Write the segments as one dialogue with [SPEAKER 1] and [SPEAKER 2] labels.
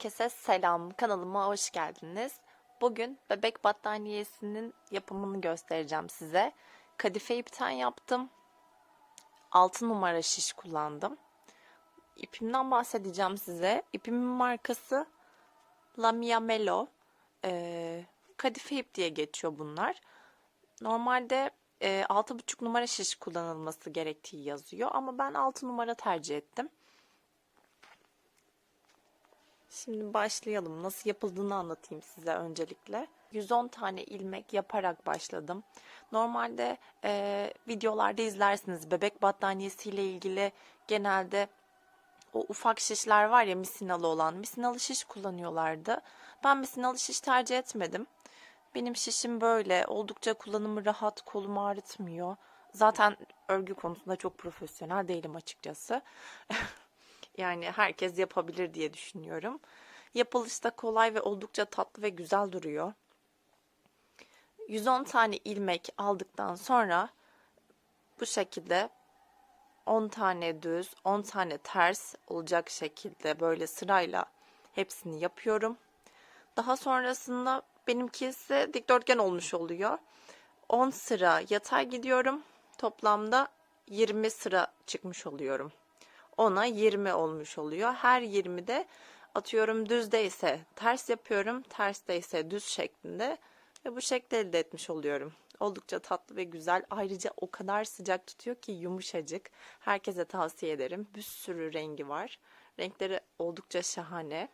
[SPEAKER 1] Herkese selam. Kanalıma hoş geldiniz. Bugün bebek battaniyesinin yapımını göstereceğim size. Kadife ipten yaptım. 6 numara şiş kullandım. İpimden bahsedeceğim size. İpimin markası Lamia Melo. Ee, kadife ip diye geçiyor bunlar. Normalde e, 6,5 numara şiş kullanılması gerektiği yazıyor. Ama ben 6 numara tercih ettim. Şimdi başlayalım. Nasıl yapıldığını anlatayım size öncelikle. 110 tane ilmek yaparak başladım. Normalde e, videolarda izlersiniz bebek battaniyesiyle ilgili genelde o ufak şişler var ya misinalı olan misinalı şiş kullanıyorlardı. Ben misinalı şiş tercih etmedim. Benim şişim böyle oldukça kullanımı rahat kolumu ağrıtmıyor. Zaten örgü konusunda çok profesyonel değilim açıkçası. Yani herkes yapabilir diye düşünüyorum. Yapılışı da kolay ve oldukça tatlı ve güzel duruyor. 110 tane ilmek aldıktan sonra bu şekilde 10 tane düz, 10 tane ters olacak şekilde böyle sırayla hepsini yapıyorum. Daha sonrasında benimkisi dikdörtgen olmuş oluyor. 10 sıra yatay gidiyorum. Toplamda 20 sıra çıkmış oluyorum. 10'a 20 olmuş oluyor. Her 20'de atıyorum düzdeyse ters yapıyorum, tersteyse düz şeklinde ve bu şekli elde etmiş oluyorum. Oldukça tatlı ve güzel. Ayrıca o kadar sıcak tutuyor ki yumuşacık. Herkese tavsiye ederim. Bir sürü rengi var. Renkleri oldukça şahane.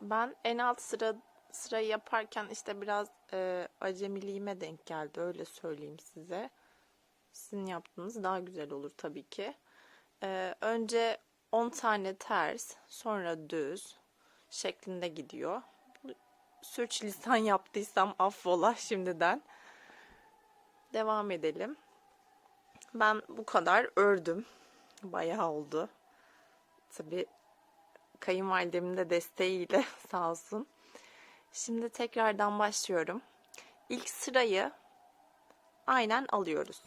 [SPEAKER 1] Ben en alt sıra sırayı yaparken işte biraz e, acemiliğime denk geldi öyle söyleyeyim size. Sizin yaptığınız daha güzel olur tabii ki. Ee, önce 10 tane ters, sonra düz şeklinde gidiyor. Sürçülisan yaptıysam affola şimdiden. Devam edelim. Ben bu kadar ördüm. Bayağı oldu. Tabii kayınvalidemin de desteğiyle sağ olsun. Şimdi tekrardan başlıyorum. İlk sırayı aynen alıyoruz.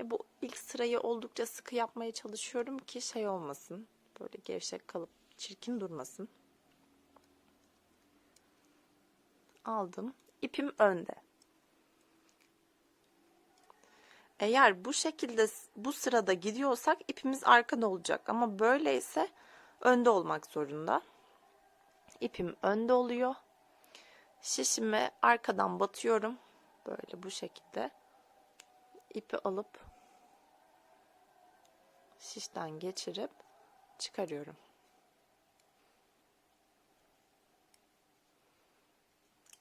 [SPEAKER 1] Ve bu ilk sırayı oldukça sıkı yapmaya çalışıyorum ki şey olmasın. Böyle gevşek kalıp çirkin durmasın. Aldım. İpim önde. Eğer bu şekilde bu sırada gidiyorsak ipimiz arkada olacak. Ama böyleyse önde olmak zorunda. İpim önde oluyor. Şişimi arkadan batıyorum. Böyle bu şekilde ipi alıp şişten geçirip çıkarıyorum.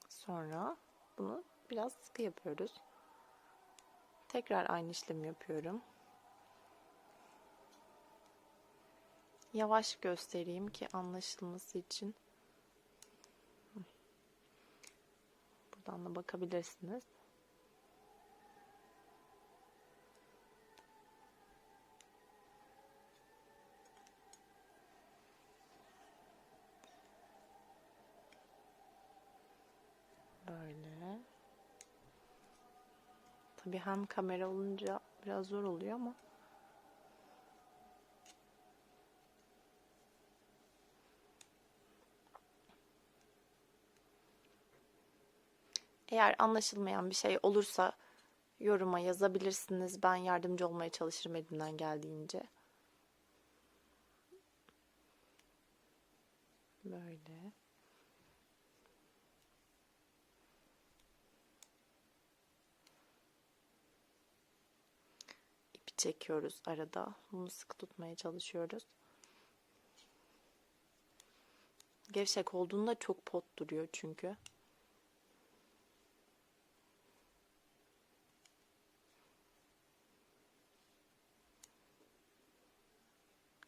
[SPEAKER 1] Sonra bunu biraz sıkı yapıyoruz. Tekrar aynı işlemi yapıyorum. Yavaş göstereyim ki anlaşılması için. Buradan da bakabilirsiniz. Böyle. Tabii hem kamera olunca biraz zor oluyor ama Eğer anlaşılmayan bir şey olursa yoruma yazabilirsiniz. Ben yardımcı olmaya çalışırım elimden geldiğince. Böyle. Çekiyoruz arada. Bunu sıkı tutmaya çalışıyoruz. Gevşek olduğunda çok pot duruyor çünkü.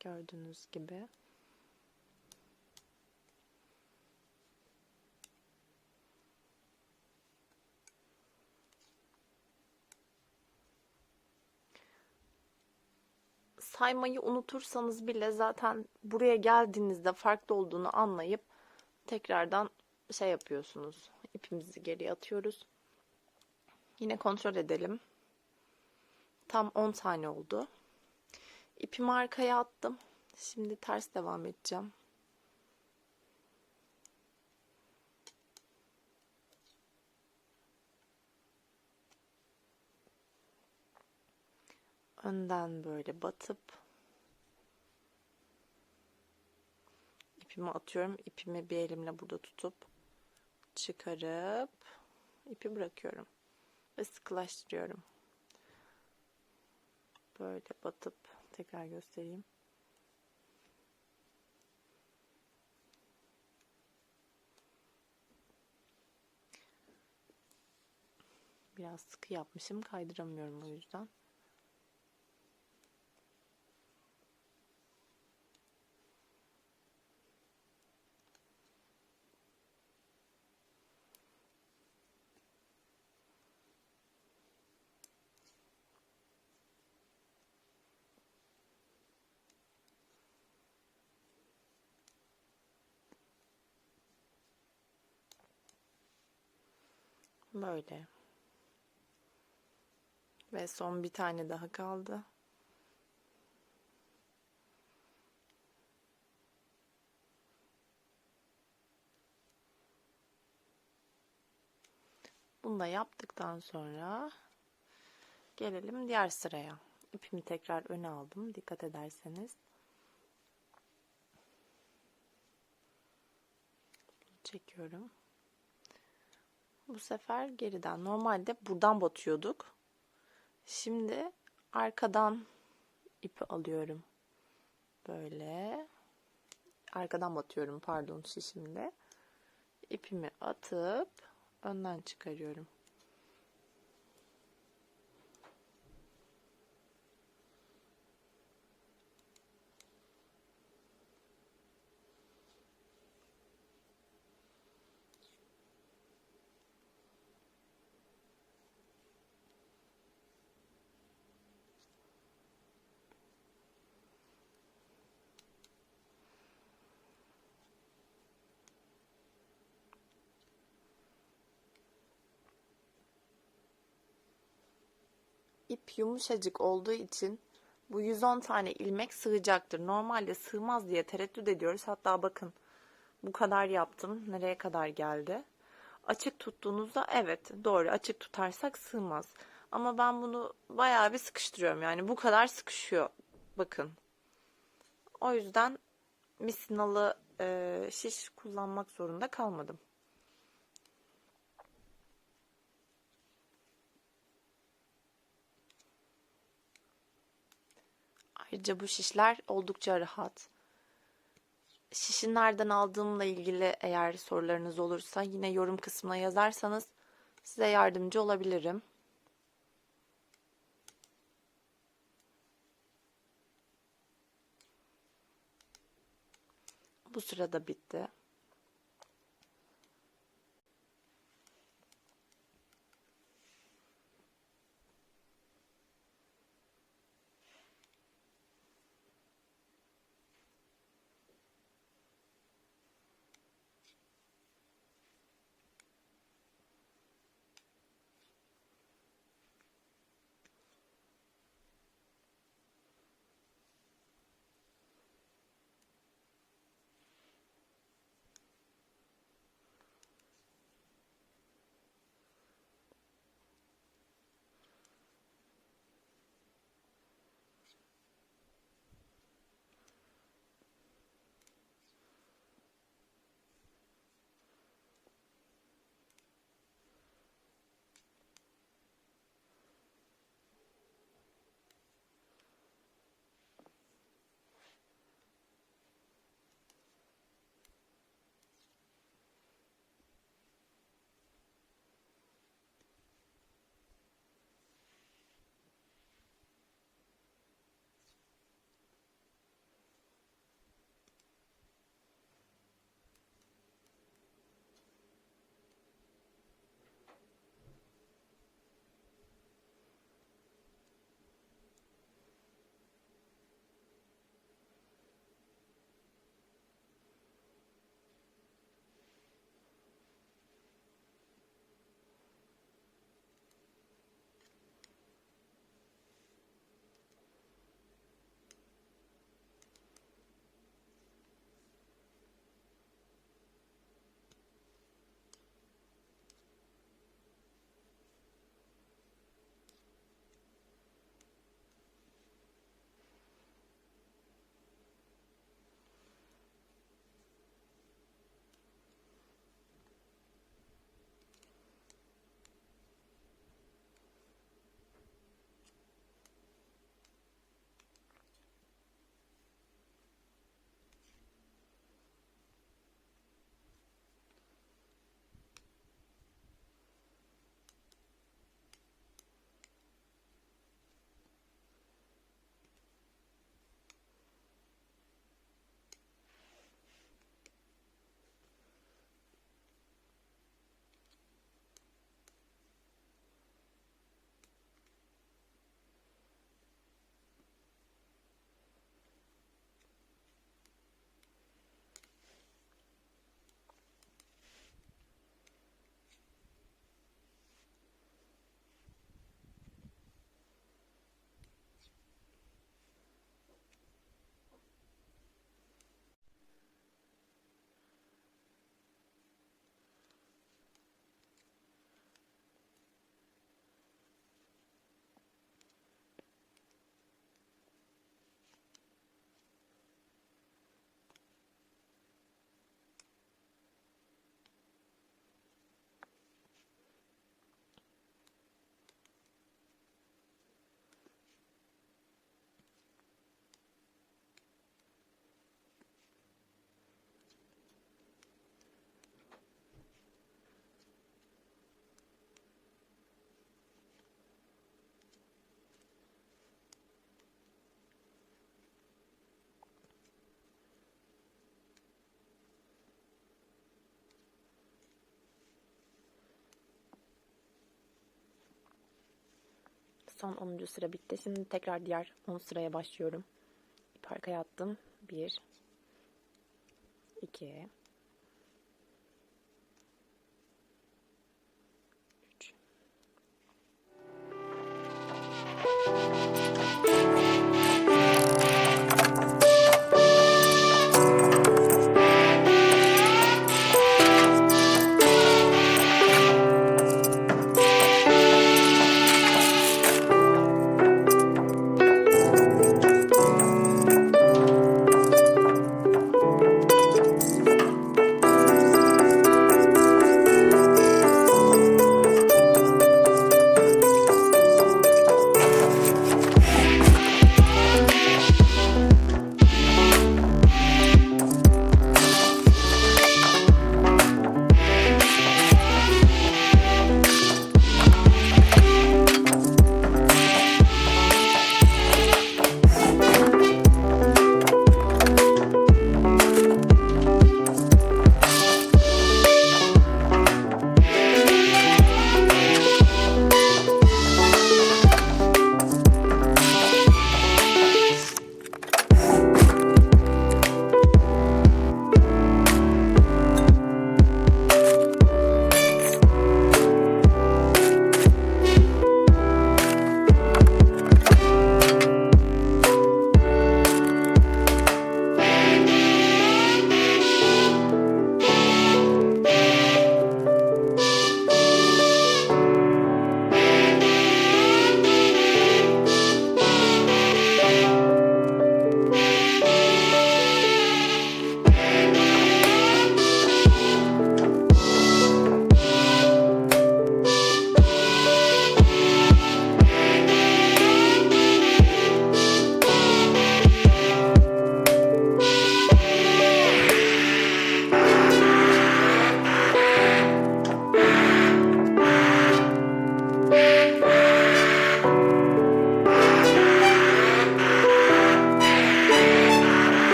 [SPEAKER 1] Gördüğünüz gibi. Saymayı unutursanız bile zaten buraya geldiğinizde farklı olduğunu anlayıp tekrardan şey yapıyorsunuz. İpimizi geri atıyoruz. Yine kontrol edelim. Tam 10 tane oldu. İpimi arkaya attım. Şimdi ters devam edeceğim. Önden böyle batıp ipimi atıyorum. İpimi bir elimle burada tutup çıkarıp ipi bırakıyorum ve sıkılaştırıyorum. Böyle batıp tekrar göstereyim. Biraz sıkı yapmışım. Kaydıramıyorum o yüzden. Böyle. Ve son bir tane daha kaldı. Bunu da yaptıktan sonra gelelim diğer sıraya. İpimi tekrar öne aldım. Dikkat ederseniz. Çekiyorum. Bu sefer geriden. Normalde buradan batıyorduk. Şimdi arkadan ipi alıyorum. Böyle. Arkadan batıyorum pardon şişimde. İpimi atıp önden çıkarıyorum. İp yumuşacık olduğu için bu 110 tane ilmek sığacaktır. Normalde sığmaz diye tereddüt ediyoruz. Hatta bakın bu kadar yaptım. Nereye kadar geldi? Açık tuttuğunuzda evet doğru açık tutarsak sığmaz. Ama ben bunu bayağı bir sıkıştırıyorum. Yani bu kadar sıkışıyor. Bakın. O yüzden misinalı e, şiş kullanmak zorunda kalmadım. Ayrıca bu şişler oldukça rahat. Şişi nereden aldığımla ilgili eğer sorularınız olursa yine yorum kısmına yazarsanız size yardımcı olabilirim. Bu sırada bitti. Son 10. sıra bitti. Şimdi tekrar diğer 10 sıraya başlıyorum. İp arkaya attım. 1 2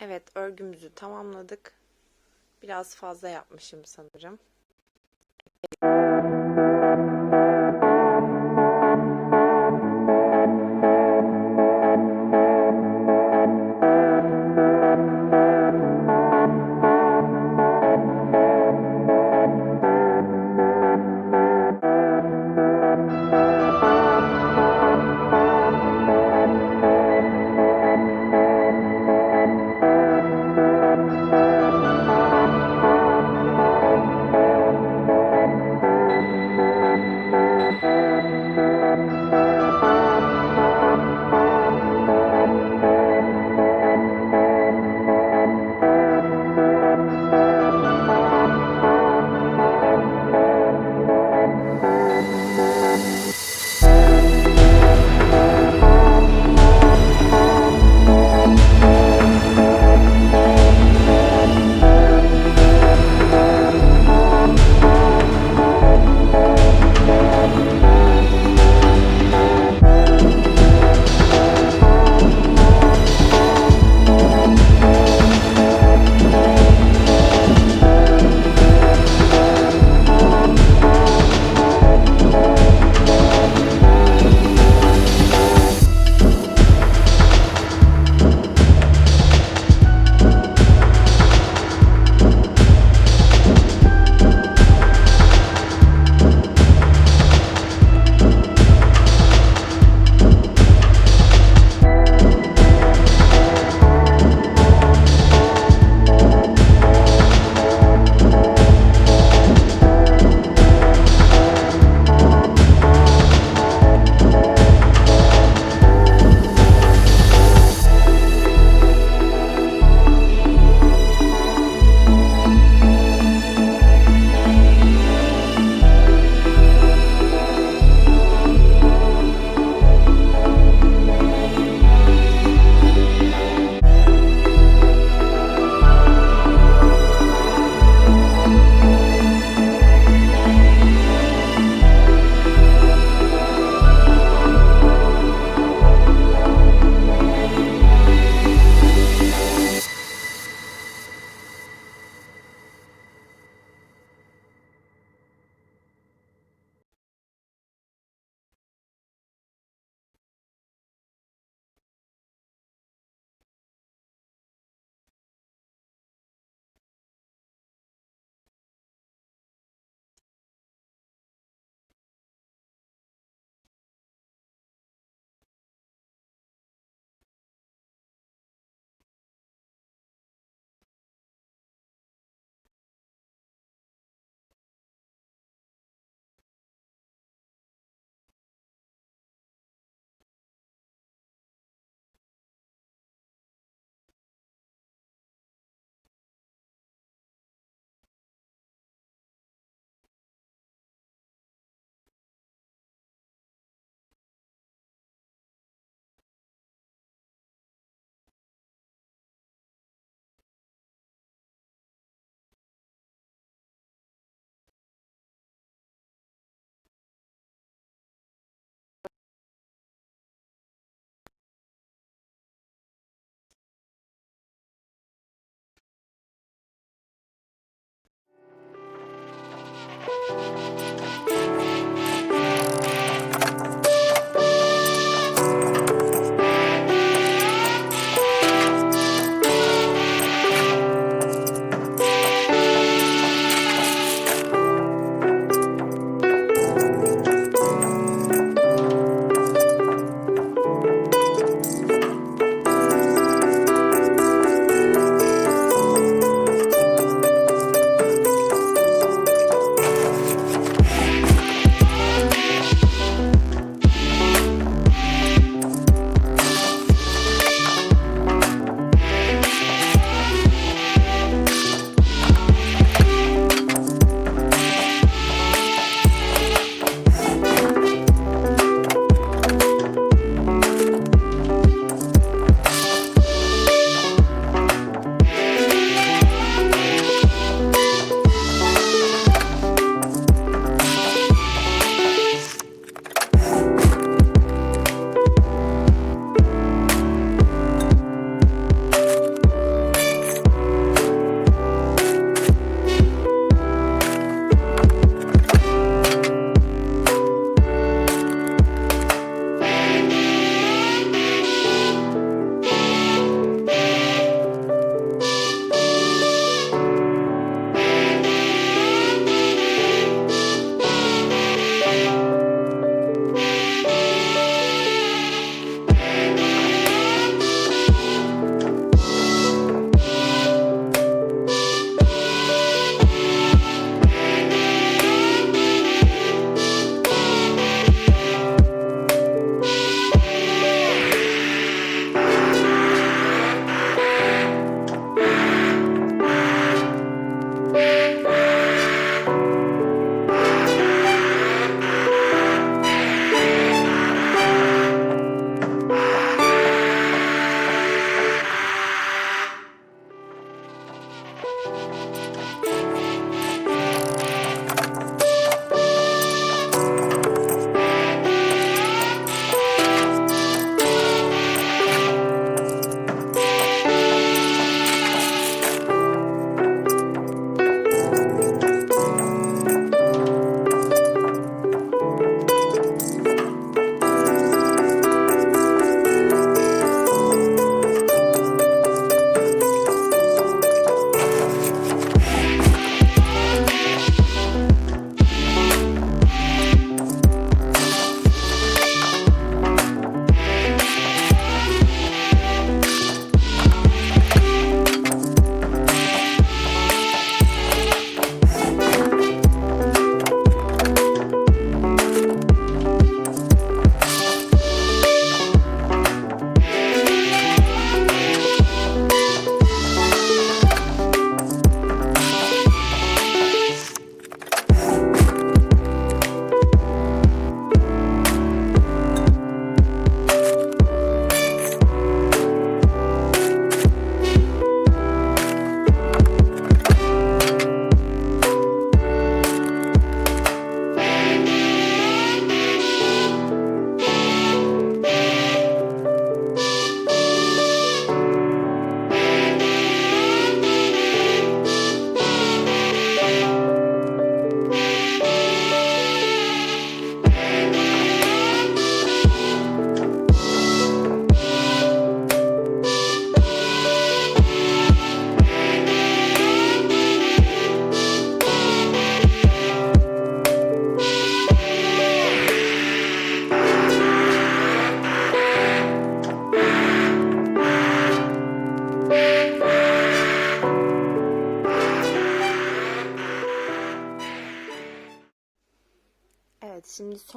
[SPEAKER 1] Evet, örgümüzü tamamladık. Biraz fazla yapmışım sanırım.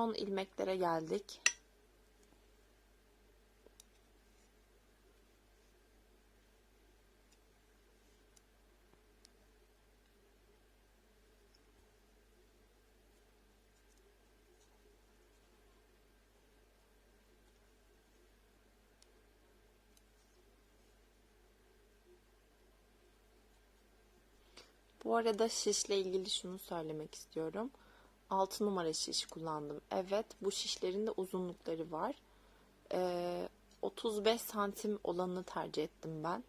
[SPEAKER 1] Son ilmeklere geldik. Bu arada şişle ilgili şunu söylemek istiyorum. 6 numara şiş kullandım. Evet bu şişlerin de uzunlukları var. Ee, 35 santim olanını tercih ettim ben.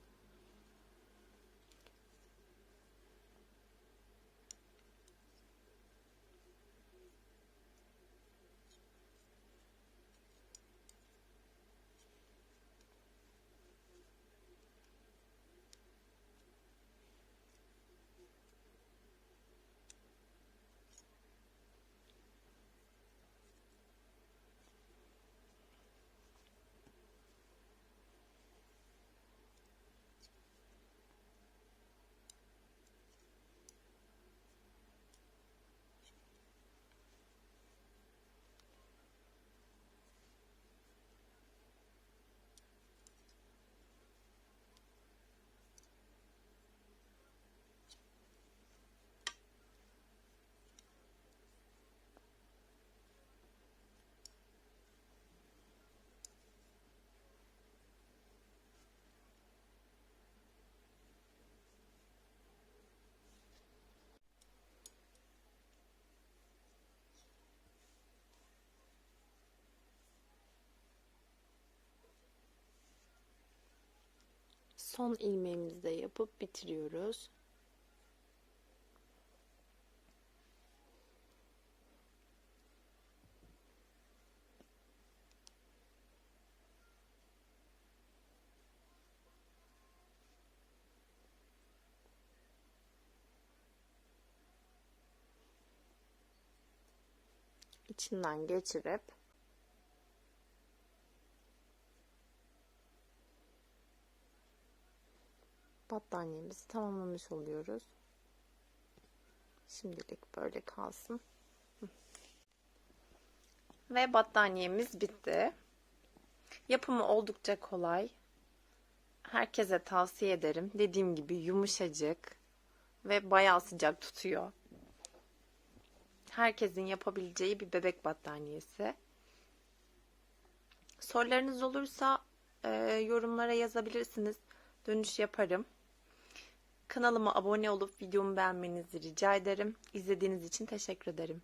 [SPEAKER 1] Son ilmeğimizi de yapıp bitiriyoruz. içinden geçirip battaniyemizi tamamlamış oluyoruz. Şimdilik böyle kalsın. Ve battaniyemiz bitti. Yapımı oldukça kolay. Herkese tavsiye ederim. Dediğim gibi yumuşacık ve bayağı sıcak tutuyor. Herkesin yapabileceği bir bebek battaniyesi. Sorularınız olursa e, yorumlara yazabilirsiniz. Dönüş yaparım. Kanalıma abone olup videomu beğenmenizi rica ederim. İzlediğiniz için teşekkür ederim.